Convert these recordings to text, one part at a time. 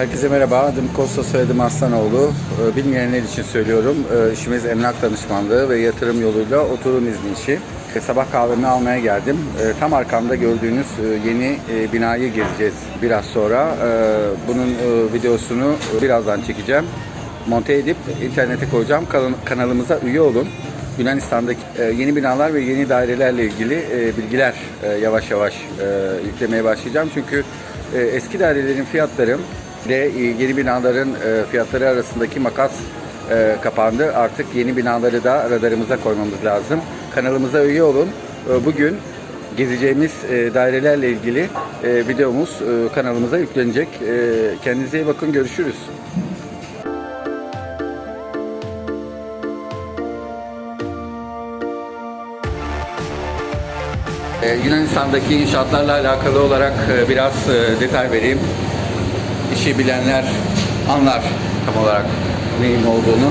Herkese merhaba. Adım Kosta soyadım Aslanoğlu. Ee, Bilmeyenler için söylüyorum. Ee, İşimiz emlak danışmanlığı ve yatırım yoluyla oturum izni işi. Ee, Sabah kahvemi almaya geldim. Tam arkamda gördüğünüz e, yeni e, binayı gezeceğiz biraz sonra. Bunun e, videosunu birazdan çekeceğim. Monte edip internete koyacağım. Kan- Kanalımıza üye olun. Yunanistan'daki yeni binalar ve yeni dairelerle ilgili bilgiler yavaş yavaş yüklemeye başlayacağım. Çünkü eski dairelerin fiyatları ve e, yeni binaların e, fiyatları arasındaki makas e, kapandı. Artık yeni binaları da radarımıza koymamız lazım. Kanalımıza üye olun. Bugün gezeceğimiz dairelerle ilgili videomuz kanalımıza yüklenecek. Kendinize iyi bakın. Görüşürüz. Yunanistan'daki inşaatlarla alakalı olarak biraz detay vereyim işi bilenler anlar tam olarak neyin olduğunu.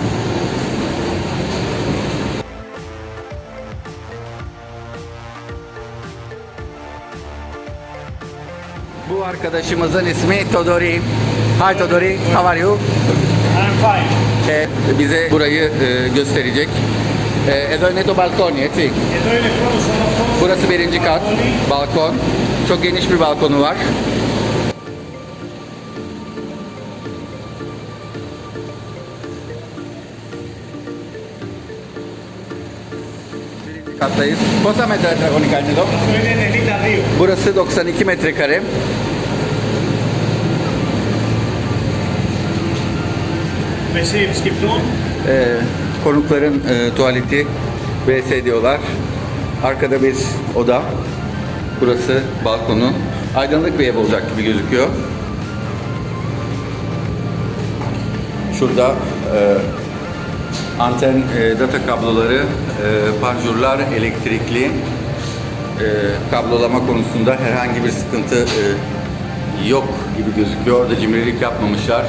Bu arkadaşımızın ismi Todori. Hi Todori, how are you? I'm fine. E, bize burayı e, gösterecek. Ee, e, Edoneto Balkoni, eti. Burası birinci kat, balkon. Çok geniş bir balkonu var. kattayız. Kosa metre dragonik anne dok? Burası 92 metrekare. Ee, konukların e, tuvaleti BS diyorlar. Arkada bir oda. Burası balkonu. Aydınlık bir ev olacak gibi gözüküyor. Şurada e, anten e, data kabloları, e, panjurlar elektrikli. E, kablolama konusunda herhangi bir sıkıntı e, yok gibi gözüküyor. Orada cimrilik yapmamışlar.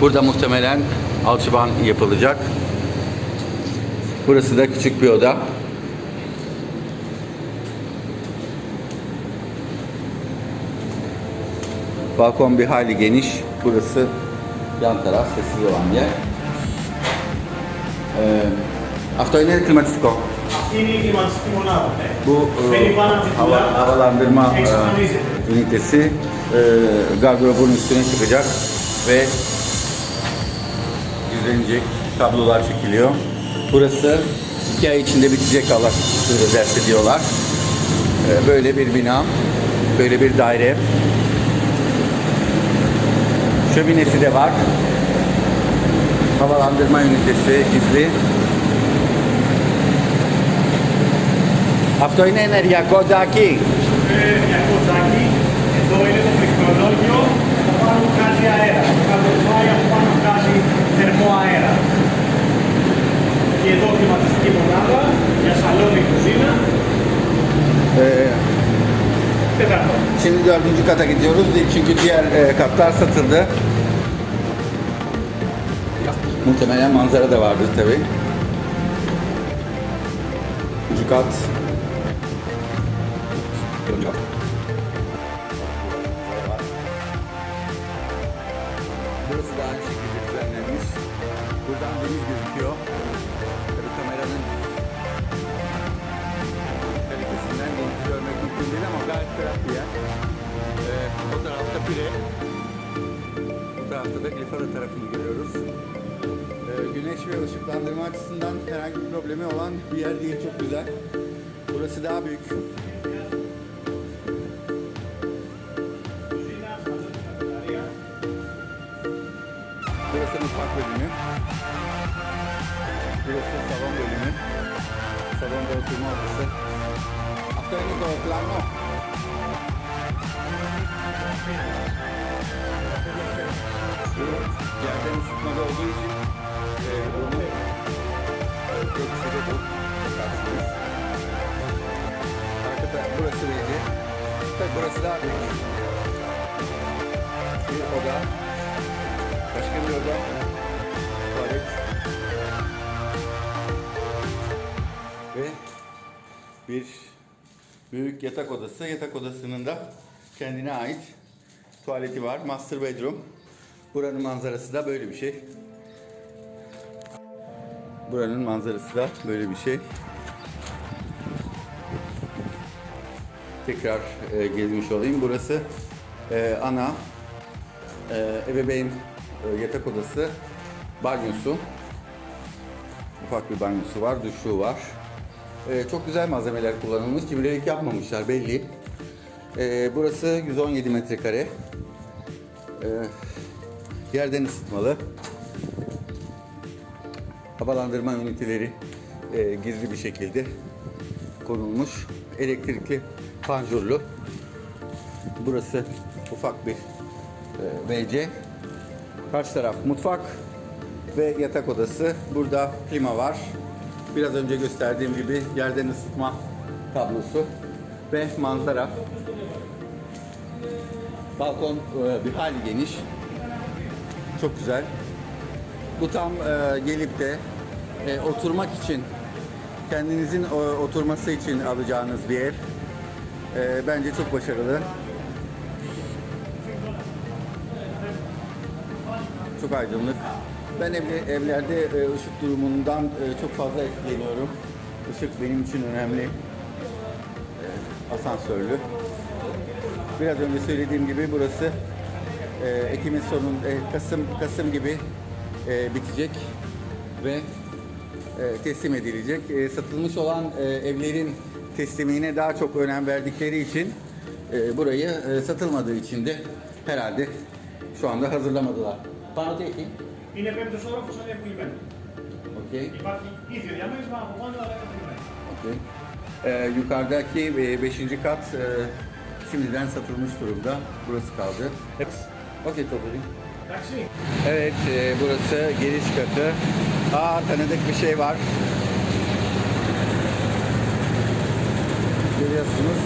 Burada muhtemelen alçıban yapılacak. Burası da küçük bir oda. Balkon bir hayli geniş. Burası yan taraf sessiz olan yer. Ee, αυτό είναι κλιματιστικό. Αυτή είναι η κλιματιστική μονάδα. Ναι. Bu e, Μπαίνει πάνω από την hava, τουλάδα. havalandırma e, Εξαφανίζεται. ünitesi e, gardırobun üstüne çıkacak ve düzenecek kablolar çekiliyor. Burası iki ay içinde bitecek Allah dersi diyorlar. E, böyle bir bina, böyle bir daire. Şöminesi de var. Havalandırma ünitesi gizli. Αυτό είναι ενεργειακό τζάκι. Είναι ενεργειακό τζάκι. Εδώ είναι το πληκτρολόγιο. Από πάνω βγάζει αέρα. Το καλωδάει από πάνω βγάζει θερμό αέρα. Και εδώ κλιματιστική μονάδα για σαλόνι κουζίνα. Ee, Τέταρτο. Şimdi dördüncü kata gidiyoruz çünkü diğer e, katlar satıldı. Muhtemelen manzara da vardır tabi. Üçüncü kat. Dördüncü kat. havalandırma açısından herhangi bir problemi olan bir yer değil çok güzel. Burası daha büyük. Burası mutfak bölümü. Burası salon bölümü. Salonda oturma odası. Hasta en todo plano. Yerden ısıtmada olduğu için tepside bu bakarsınız. Burası neydi? Tabii burası daha büyük. Bir oda. Başka bir oda. Tuvalet. Ve bir büyük yatak odası. Yatak odasının da kendine ait tuvaleti var. Master bedroom. Buranın manzarası da böyle bir şey. Buranın manzarası da böyle bir şey. Tekrar e, gezmiş olayım. Burası e, ana e, ebeveyn e, yatak odası, banyosu. Ufak bir banyosu var, duşu var. E, çok güzel malzemeler kullanılmış. Cimrilik yapmamışlar belli. E, burası 117 metrekare. E, yerden ısıtmalı. Havalandırma üniteleri e, gizli bir şekilde konulmuş. Elektrikli panjurlu. Burası ufak bir e, WC. Karşı taraf mutfak ve yatak odası. Burada klima var. Biraz önce gösterdiğim gibi yerden ısıtma tablosu ve manzara. Balkon e, bir hali geniş. Çok güzel. Bu tam e, gelip de e, oturmak için kendinizin o, oturması için alacağınız bir ev. E, bence çok başarılı. Çok aydınlık. Ben evli, evlerde e, ışık durumundan e, çok fazla etkileniyorum. Işık benim için önemli. E, asansörlü. Biraz önce söylediğim gibi burası e, Ekim'in sonun e, Kasım Kasım gibi e, bitecek ve e, teslim edilecek. E, satılmış olan e, evlerin teslimine daha çok önem verdikleri için e, burayı e, satılmadığı için de herhalde şu anda hazırlamadılar. Panoteki. Είναι πέμπτος όροφος, αλλά είναι πουλημένο. Okey. Υπάρχει ίδιο διαμέρισμα από πάνω, αλλά είναι πουλημένο. Okey. E, yukarıdaki 5. kat e, şimdiden satılmış durumda. Burası kaldı. Okey Topoli. Evet, e, burası giriş katı. Aa, tanıdık bir şey var. Görüyorsunuz.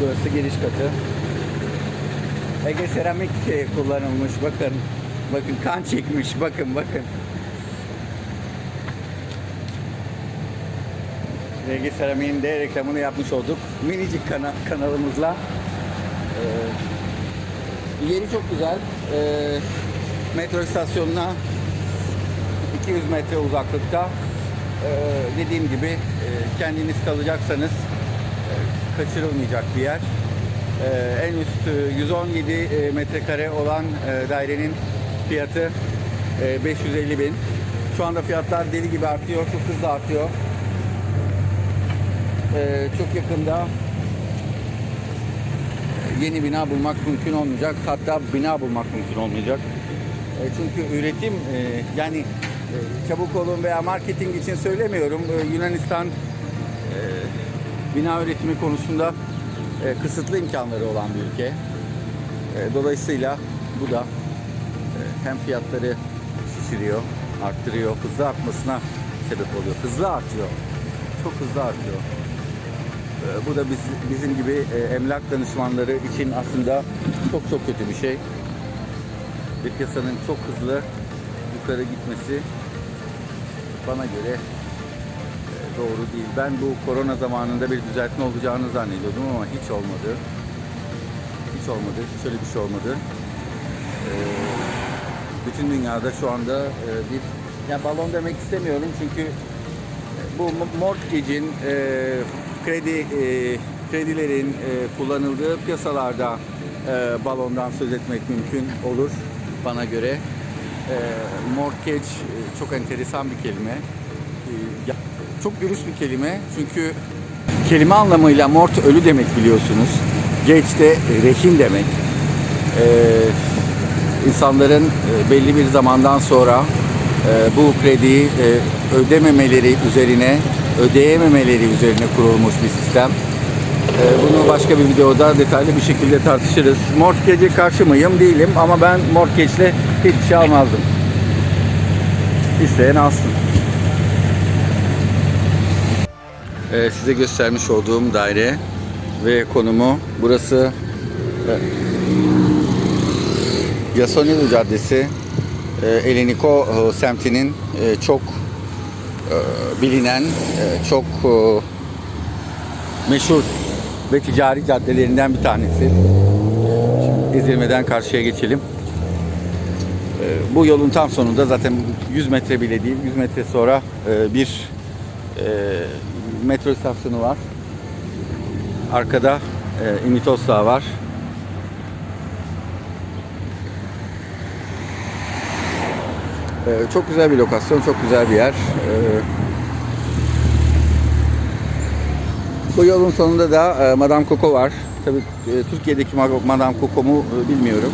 Burası giriş katı. Ege seramik e, kullanılmış. Bakın. Bakın kan çekmiş. Bakın bakın. Ege seramiğin de reklamını yapmış olduk. Minicik kana kanalımızla. Ee, yeri çok güzel. Ee, metro istasyonuna 200 metre uzaklıkta. Ee, dediğim gibi e, kendiniz kalacaksanız e, kaçırılmayacak bir yer. Ee, en üst e, 117 e, metrekare olan dairenin fiyatı e, 550 bin. Şu anda fiyatlar deli gibi artıyor, çok hızlı artıyor. Ee, çok yakında yeni bina bulmak mümkün olmayacak. Hatta bina bulmak mümkün olmayacak. E, çünkü üretim e, yani e, çabuk olun veya marketing için söylemiyorum. E, Yunanistan e, bina üretimi konusunda e, kısıtlı imkanları olan bir ülke. E, dolayısıyla bu da e, hem fiyatları şişiriyor, arttırıyor, hızlı artmasına sebep oluyor. Hızlı artıyor. Çok hızlı artıyor. Ee, Bu da biz, bizim gibi e, emlak danışmanları için aslında çok çok kötü bir şey. Bir piyasanın çok hızlı yukarı gitmesi bana göre e, doğru değil. Ben bu korona zamanında bir düzeltme olacağını zannediyordum ama hiç olmadı. Hiç olmadı. Hiç öyle bir şey olmadı. Ee, Bütün dünyada şu anda e, bir ya balon demek istemiyorum çünkü bu mortgage'in kredi e, kredilerin e, kullanıldığı piyasalarda e, balondan söz etmek mümkün olur bana göre. E, mortgage e, çok enteresan bir kelime. E, çok dürüst bir kelime çünkü kelime anlamıyla mort ölü demek biliyorsunuz. Gage de rehin demek. E, insanların e, belli bir zamandan sonra e, bu krediyi e, ödememeleri üzerine, ödeyememeleri üzerine kurulmuş bir sistem. E, Bunu başka bir videoda detaylı bir şekilde tartışırız. Mortgage'e karşı mıyım? Değilim ama ben mortgage'le hiçbir şey almazdım. İsteyen alsın. E, size göstermiş olduğum daire ve konumu burası Yasonilu Caddesi e, Eleniko e, semtinin e, çok bilinen, e, çok e, meşhur ve ticari caddelerinden bir tanesi. Şimdi ezilmeden karşıya geçelim. Bu yolun tam sonunda zaten 100 metre bile değil, 100 metre sonra e, bir e, metro istasyonu var. Arkada e, İmitos var. Ee, Çok güzel bir lokasyon, çok güzel bir yer. Ee, Bu yolun sonunda da e, Madame Coco var. Tabii e, Türkiye'deki Ma- Madame Coco mu e, bilmiyorum.